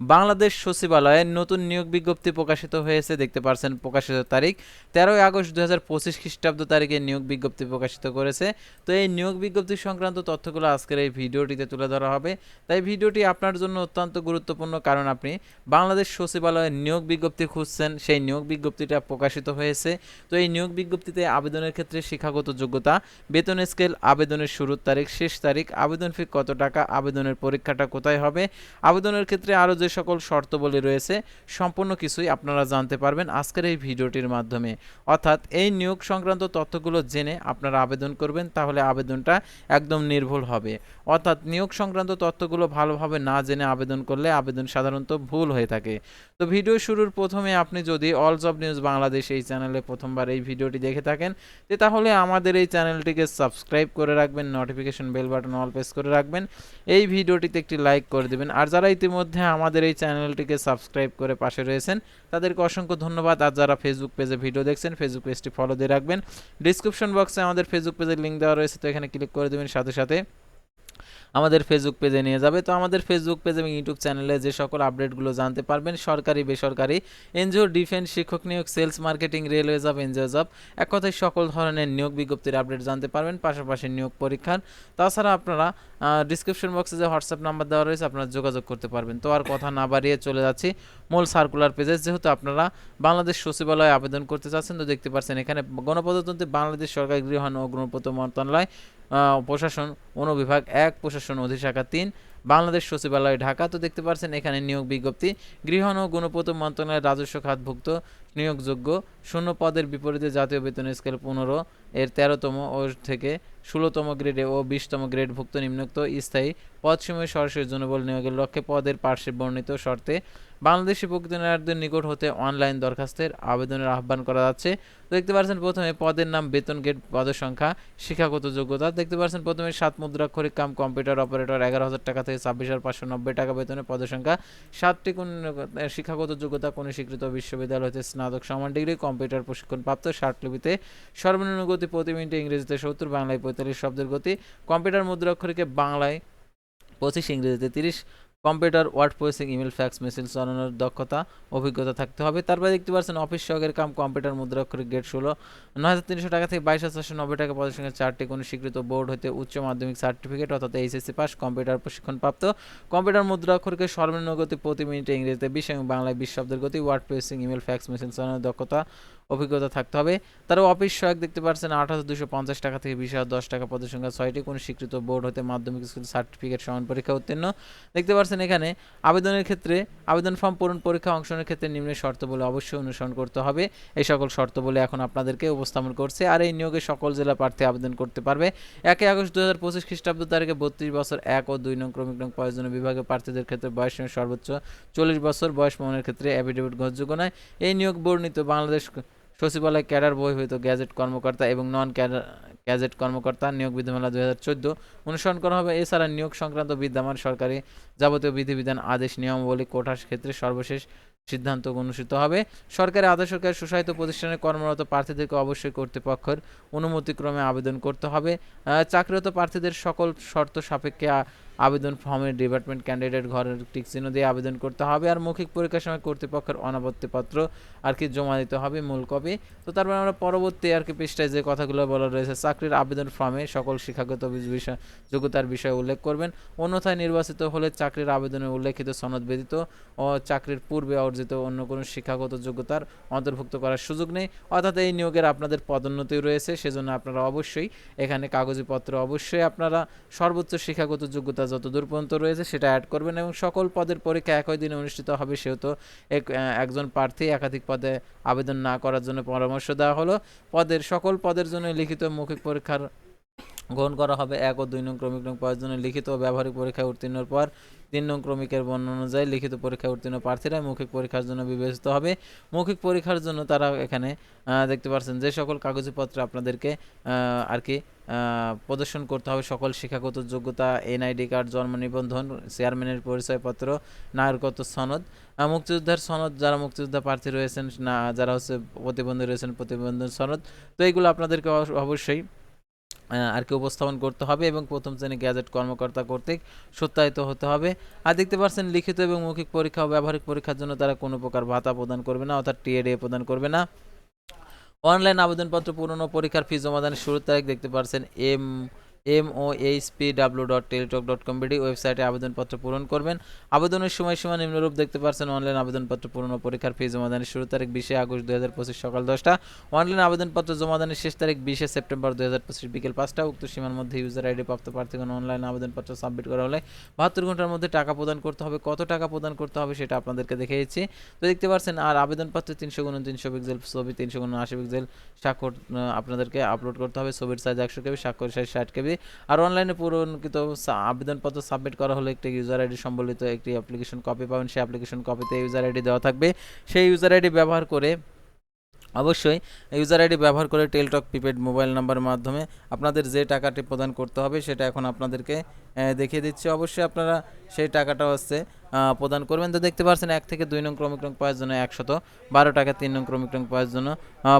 বাংলাদেশ সচিবালয়ে নতুন নিয়োগ বিজ্ঞপ্তি প্রকাশিত হয়েছে। দেখতে পারছেন, প্রকাশিত তারিখ তেরোই আগস্ট দু হাজার পঁচিশ খ্রিস্টাব্দ তারিখে নিয়োগ বিজ্ঞপ্তি প্রকাশিত করেছে। তো এই নিয়োগ বিজ্ঞপ্তি সংক্রান্ত তথ্যগুলো আজকের এই ভিডিওটিতে তুলে ধরা হবে। তাই ভিডিওটি আপনার জন্য অত্যন্ত গুরুত্বপূর্ণ, কারণ আপনি বাংলাদেশ সচিবালয়ে নিয়োগ বিজ্ঞপ্তি খুঁজছেন, সেই নিয়োগ বিজ্ঞপ্তিটা প্রকাশিত হয়েছে। তো এই নিয়োগ বিজ্ঞপ্তিতে আবেদনের ক্ষেত্রে শিক্ষাগত যোগ্যতা, বেতন স্কেল, আবেদনের শুরুর তারিখ, শেষ তারিখ, আবেদন ফি কত টাকা, আবেদনের পরীক্ষাটা কোথায় হবে, আবেদনের ক্ষেত্রে আরও যে সকল শর্তবলী রয়েছে, সম্পূর্ণ কিছুই আপনারা জানতে পারবেন আজকের এই ভিডিওটির মাধ্যমে। অর্থাৎ এই নিয়োগ সংক্রান্ত তথ্যগুলো জেনে আপনারা আবেদন করবেন, তাহলে আবেদনটা একদম নির্ভুল হবে। অর্থাৎ নিয়োগ সংক্রান্ত তথ্যগুলো ভালোভাবে না জেনে আবেদন করলে আবেদন সাধারণত ভুল হয়ে থাকে। তো ভিডিও শুরুর প্রথমে আপনি যদি অল জব নিউজ বাংলাদেশ এই চ্যানেলে প্রথমবার এই ভিডিওটি দেখে থাকেন যে তাহলে আমাদের এই চ্যানেলটিকে সাবস্ক্রাইব করে রাখবেন notification bell button all press করে রাখবেন। এই ভিডিওটিতে একটি লাইক করে দেবেন। আর যারা ইতিমধ্যে আমাদের এই চ্যানেলটিকে সাবস্ক্রাইব করে পাশে রয়েছেন। তাদেরকে অসংখ্য ধন্যবাদ। আর যারা ফেসবুক পেজে ভিডিও দেখছেন ফেসবুক পেজটি ফলো দিয়ে রাখবেন। ডিসক্রিপশন বক্সে আমাদের ফেসবুক পেজের লিঙ্ক দেওয়া রয়েছে, তো এখানে ক্লিক করে দেবেন সাথে সাথে। আমাদের ফেসবুক পেজে নিয়ে যাবে। তো আমাদের ফেসবুক পেজ এবং ইউটিউব চ্যানেলে যে সকল আপডেটগুলো জানতে পারবেন, সরকারি, বেসরকারি, এনজিও ডিফেন্স শিক্ষক নিয়োগ sales marketing railway job NGO job এক কথায় সকল ধরনের নিয়োগ বিজ্ঞপ্তির আপডেট জানতে পারবেন, পাশাপাশি নিয়োগ পরীক্ষার। তাছাড়া আপনারা ডিসক্রিপশন বক্সে যে হোয়াটসঅ্যাপ নাম্বার দেওয়া রয়েছে, আপনারা যোগাযোগ করতে পারবেন। তো আর কথা না বাড়িয়ে চলে যাচ্ছি মূল সার্কুলার পেজে যেহেতু আপনারা বাংলাদেশ সচিবালয়ে আবেদন করতে চাচ্ছেন, তো দেখতে পাচ্ছেন এখানে গণপ্রজাতন্ত্রী বাংলাদেশ সরকার গৃহায়ণ ও গণপ্রত মন্ত্রণালয় প্রশাসন অনুবিভাগ এক, প্রশাসন অধিশাখা তিন, বাংলাদেশ সচিবালয় ঢাকা। তো দেখতে পাচ্ছেন এখানে নিয়োগ বিজ্ঞপ্তি। গৃহণ ও গণপ্রত মন্ত্রণালয়ের রাজস্ব খাতভুক্ত নিয়োগযোগ্য শূন্য পদের বিপরীতে জাতীয় বেতন স্কেল পনেরো এর তেরোতম ও থেকে ষোলোতম গ্রেডে ও বিশতম গ্রেডভুক্ত নিম্নোক্ত স্থায়ী পদসমূহ সরাসরি জনবল নিয়োগের লক্ষ্যে পদের পার্শ্বে বর্ণিত শর্তে বাংলাদেশি প্রকৃতনায়কদের নিকট হতে অনলাইন দরখাস্তের আবেদনের আহ্বান করা যাচ্ছে। দেখতে পাচ্ছেন প্রথমে পদের নাম, বেতন গেট পদের সংখ্যা, শিক্ষাগত যোগ্যতা। দেখতে পাচ্ছেন প্রথমে সাত মুদ্রাক্ষরিক কাম, কম্পিউটার অপারেটর, এগারো হাজার টাকা থেকে ছাব্বিশ হাজার পাঁচশো নব্বই টাকা বেতনের পদের সংখ্যা। সাতটি কোন শিক্ষাগত যোগ্যতা কোনো স্বীকৃত বিশ্ববিদ্যালয় হতে স্নাতক সমান ডিগ্রি, কম্পিউটার প্রশিক্ষণ প্রাপ্ত ষাটলিপিতে সর্বনিম্ন গতি প্রতি মিনিটে ইংরেজিতে সত্তর, বাংলায় পঁয়তাল্লিশ শব্দের গতি, কম্পিউটার মুদ্রাক্ষরকে বাংলায় পঁচিশ, ইংরেজিতে তিরিশ computer, word processing, email, fax, message চালানোর দক্ষতা, অভিজ্ঞতা থাকতে হবে। তারপরে দেখতে পাচ্ছেন, অফিস সহকারী কাম, কম্পিউটার মুদ্রাক্ষরিক গেট ষোলো। নয় হাজার তিনশো টাকা থেকে বাইশ হাজার নব্বই টাকা পদের সঙ্গে চারটি কোনো স্বীকৃত বোর্ড হতে উচ্চ মাধ্যমিক সার্টিফিকেট, অর্থাৎ এইচএসসি পাস, কম্পিউটার প্রশিক্ষণপ্রাপ্ত। কম্পিউটার মুদ্রাক্ষরিকের সর্বনিম্ন গতি প্রতি মিনিটে ইংরেজিতে বিশ এবং বাংলায় বিশ শব্দের গতি, word processing, email, fax, message চালানোর দক্ষতা, অভিজ্ঞতা থাকতে হবে। তারও অফিস সহায়ক দেখতে পাচ্ছেন, আট হাজার দুশো পঞ্চাশ টাকা থেকে বিশ হাজার দশ টাকা পদের সংখ্যা ছয়টি কোনো স্বীকৃত বোর্ড হতে মাধ্যমিক স্কুল সার্টিফিকেট সমান পরীক্ষা উত্তীর্ণ। দেখতে পাচ্ছেন এখানে, আবেদনের ক্ষেত্রে আবেদন ফর্ম পূরণ পরীক্ষা অংশগ্রহণের ক্ষেত্রে নিম্ন শর্তবলী অবশ্যই অনুসরণ করতে হবে। এই সকল শর্তবলী এখন আপনাদেরকে উপস্থাপন করছে আর এই নিয়োগে সকল জেলা প্রার্থী আবেদন করতে পারবে। একই আগস্ট দু হাজার পঁচিশ খ্রিস্টাব্দ তারিখে বত্রিশ বছর এক ও দুই নং ক্রমিক নং প্রয়োজনীয় বিভাগের প্রার্থীদের ক্ষেত্রে বয়স সর্বোচ্চ চল্লিশ বছর, বয়স প্রমাণের ক্ষেত্রে অ্যাফিডেভিট গ্রহণযোগ্য নয়। এই নিয়োগ বর্ণিত বাংলাদেশ সচিবালয় ক্যাডার বহির্ভূত গ্যাজেট কর্মকর্তা এবং নন ক্যাডার গ্যাজেট কর্মকর্তা, নিয়োগ বিধিমালা দুই হাজার চোদ্দ। অনুসরণ করা হবে এছাড়া নিয়োগ সংক্রান্ত বিদ্যমান সরকারি যাবতীয় বিধিবিধান, আদেশ, নিয়মাবলী কোঠার ক্ষেত্রে সর্বশেষ সিদ্ধান্ত অনুষ্ঠিত হবে। সরকারি আদেশ সরকারি সুশাসিত প্রতিষ্ঠানে কর্মরত প্রার্থীদেরকে অবশ্যই কর্তৃপক্ষের অনুমতিক্রমে আবেদন করতে হবে। চাকরিরত প্রার্থীদের সকল শর্ত সাপেক্ষে আবেদন ফর্মের ডিপার্টমেন্ট ক্যান্ডিডেট ঘরের টিক চিহ্ন দিয়ে আবেদন করতে হবে আর মৌখিক পরীক্ষার সময় কর্তৃপক্ষের অনাপত্তিপত্র আর কি জমা দিতে হবে মূল কপি তো তারপর আমরা পরবর্তী আর কি পৃষ্ঠায় যে কথাগুলো বলা রয়েছে, চাকরির আবেদন ফর্মে সকল শিক্ষাগত বিষয়, যোগ্যতার বিষয়ে উল্লেখ করবেন। অন্যথায় নির্বাচিত হলে চাকরির আবেদনে উল্লেখিত সনদ ব্যতীত ও চাকরির পূর্বে অর্জিত অন্য কোনো শিক্ষাগত যোগ্যতার অন্তর্ভুক্ত করার সুযোগ নেই। অর্থাৎ এই নিয়োগের আপনাদের পদোন্নতি রয়েছে, সেজন্য আপনারা অবশ্যই এখানে কাগজপত্র অবশ্যই আপনারা সর্বোচ্চ শিক্ষাগত যোগ্যতা যত দূর পর্যন্ত রয়েছে সেটা অ্যাড করবেন এবং সকল পদের পরীক্ষা একই দিনে অনুষ্ঠিত হবে সেহেতু এক একজন প্রার্থী একাধিক পদে আবেদন না করার জন্য পরামর্শ দেওয়া হলো। পদের, সকল পদের জন্য লিখিত মৌখিক পরীক্ষার গ্রহণ করা হবে এক ও দুই নং ক্রমিক নং পদের জন্য লিখিত ও ব্যবহারিক পরীক্ষায় উত্তীর্ণর পর তিন নং ক্রমিকের বর্ণনা অনুযায়ী লিখিত পরীক্ষায় উত্তীর্ণ প্রার্থীরা মৌখিক পরীক্ষার জন্য বিবেচিত হবে। মৌখিক পরীক্ষার জন্য তারা এখানে দেখতে পাচ্ছেন যে সকল কাগজপত্র আপনাদেরকে আর কি প্রদর্শন করতে হবে। সকল শিক্ষাগত যোগ্যতা, এনআইডি কার্ড, জন্ম নিবন্ধন, চেয়ারম্যানের পরিচয়পত্র, নাগরিকত্ব সনদ মুক্তিযোদ্ধার সনদ, যারা মুক্তিযোদ্ধা প্রার্থী রয়েছেন, না, যারা হচ্ছে প্রতিবন্ধী রয়েছেন, প্রতিবন্ধন সনদ। তো এইগুলো আপনাদেরকে অবশ্যই আর কি উপস্থাপন করতে হবে এবং প্রথম শ্রেণি গ্যাজেট কর্মকর্তা কর্তৃক সত্যায়িত হতে হবে। আর দেখতে পাচ্ছেন, লিখিত এবং মৌখিক পরীক্ষা ও ব্যবহারিক পরীক্ষার জন্য তারা কোনো প্রকার ভাতা প্রদান করবে না, অর্থাৎ টিএডএ প্রদান করবে না। অনলাইন আবেদনপত্র পূরণ ও পরীক্ষার ফি জমাদানের শুরুর তারিখ দেখতে পাচ্ছেন, M M O H P W dot Teletalk dot com BD ওয়েবসাইটে আবেদনপত্র পূরণ করবেন। আবেদনের সময়সীমা নিম্নরূপ দেখতে পাচ্ছেন অনলাইন আবেদনপত্র পূরণ ও পরীক্ষার ফি জমাদানের শুরু তারিখ বিশে আগস্ট দুই হাজার পঁচিশ সকাল দশটা। অনলাইন আবেদনপত্র জমাদানের শেষ তারিখ বিশে সেপ্টেম্বর দুই হাজার পঁচিশ বিকেল পাঁচটা। উক্ত সীমার মধ্যে ইউজার আইডি প্রাপ্ত প্রার্থীগণ অনলাইন আবেদনপত্র সাবমিট করা হলে বাহাত্তর ঘণ্টার মধ্যে টাকা প্রদান করতে হবে। কত টাকা প্রদান করতে হবে সেটা আপনাদেরকে দেখিয়েছি। তো দেখতে পাচ্ছেন, আর আবেদনপত্রে তিনশো গুণ তিনশো পিক্সেল ছবি, তিনশো গুণ আশি পিক্সেল স্বাক্ষর আপনাদেরকে আপলোড করতে হবে। ছবির সাইজ একশো কেবি স্বাক্ষর সাইজ ষাট কেবি। আর অনলাইনে পূরণকৃত আবেদনপত্র সাবমিট করা হলে একটি ইউজার আইডি সম্বলিত একটি অ্যাপ্লিকেশন কপি পাবেন। সেই অ্যাপ্লিকেশন কপিতে ইউজার আইডি দেওয়া থাকবে। সেই ইউজার আইডি ব্যবহার করে অবশ্যই ইউজার আইডি ব্যবহার করে টেলটক প্রিপেড মোবাইল নাম্বারের মাধ্যমে আপনাদের যে টাকাটি প্রদান করতে হবে সেটা এখন আপনাদেরকে দেখিয়ে দিচ্ছি। অবশ্যই আপনারা সেই টাকাটা হচ্ছে প্রদান করবেন। তো দেখতে পাচ্ছেন, এক থেকে দুই নং ক্রমিক রং পাওয়ার জন্য একশত, বারো টাকা, তিন নং ক্রমিক রং পাওয়ার জন্য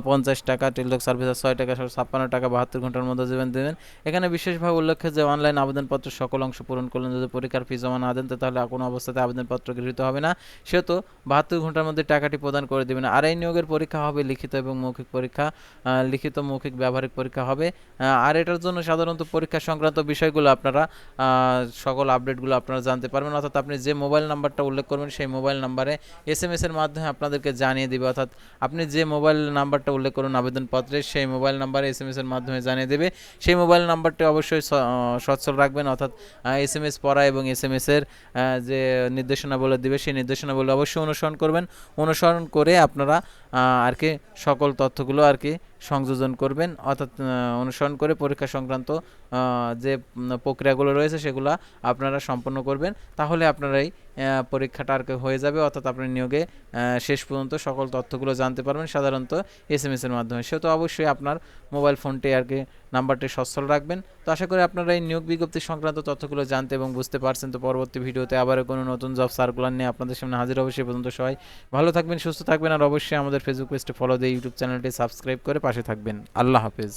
পঞ্চাশ টাকা টেলটক সার্ভিস ছয় টাকা ছাপ্পান্ন টাকা, বাহাত্তর ঘণ্টার মধ্যে দেবেন দেবেন। এখানে বিশেষভাবে উল্লেখ্য যে অনলাইন আবেদনপত্র সকল অংশ পূরণ করলেন। যদি পরীক্ষার ফি জমা না দেন তাহলে কোনো অবস্থাতে আবেদনপত্র গৃহীত হবে না। সেহেতু বাহাত্তর ঘণ্টার মধ্যে টাকাটি প্রদান করে দেবেন। আর এই নিয়োগের পরীক্ষা হবে লিখিত এবং মৌখিক পরীক্ষা লিখিত মৌখিক, ব্যবহারিক পরীক্ষা হবে। আর এটার জন্য সাধারণত পরীক্ষা সংক্রান্ত বিষয়গুলো আপনারা সকল আপডেটগুলো আপনারা জানতে পারবেন। অর্থাৎ আপনি যে মোবাইল নাম্বারটা উল্লেখ করবেন, সেই মোবাইল নাম্বারে এস এম এর মাধ্যমে আপনাদেরকে জানিয়ে দিবে। অর্থাৎ আপনি যে মোবাইল নাম্বারটা উল্লেখ করুন আবেদনপত্রে, সেই মোবাইল নাম্বারে এস এম এর মাধ্যমে জানিয়ে দেবে। সেই মোবাইল নাম্বারটি অবশ্যই সচ্ছল রাখবেন। অর্থাৎ এস এম এস পড়া এবং এস এম এর যে নির্দেশনাবলী দিবে, সেই নির্দেশনাবলী অবশ্যই অনুসরণ করবেন। অনুসরণ করে আপনারা আর কি সকল তথ্যগুলো আর কি সংযোজন করবেন, অর্থাৎ অনুসরণ করে পরীক্ষা সংক্রান্ত যে প্রক্রিয়াগুলো রয়েছে সেগুলো আপনারা সম্পন্ন করবেন। তাহলে আপনারাই পরীক্ষাটা আর হয়ে যাবে, অর্থাৎ আপনার নিয়োগে শেষ পর্যন্ত সকল তথ্যগুলো জানতে পারবেন, সাধারণত এস এম এস এর মাধ্যমে। সেহেতু অবশ্যই আপনার মোবাইল ফোনটি আর কি নাম্বারটি সচ্ছল রাখবেন। তো আশা করি আপনারা এই নিয়োগ বিজ্ঞপ্তি সংক্রান্ত তথ্যগুলো জানতে এবং বুঝতে পারছেন। তো পরবর্তী ভিডিওতে আবারও কোনো নতুন জব সার্কুলার নিয়ে আপনাদের সামনে হাজির হবে, সে পর্যন্ত সবাই ভালো থাকবেন, সুস্থ থাকবেন। আর অবশ্যই আমাদের ফেসবুক পেজটি ফলো দিয়ে ইউটিউব চ্যানেলটি সাবস্ক্রাইব করে পাশে থাকবেন। আল্লাহ হাফেজ।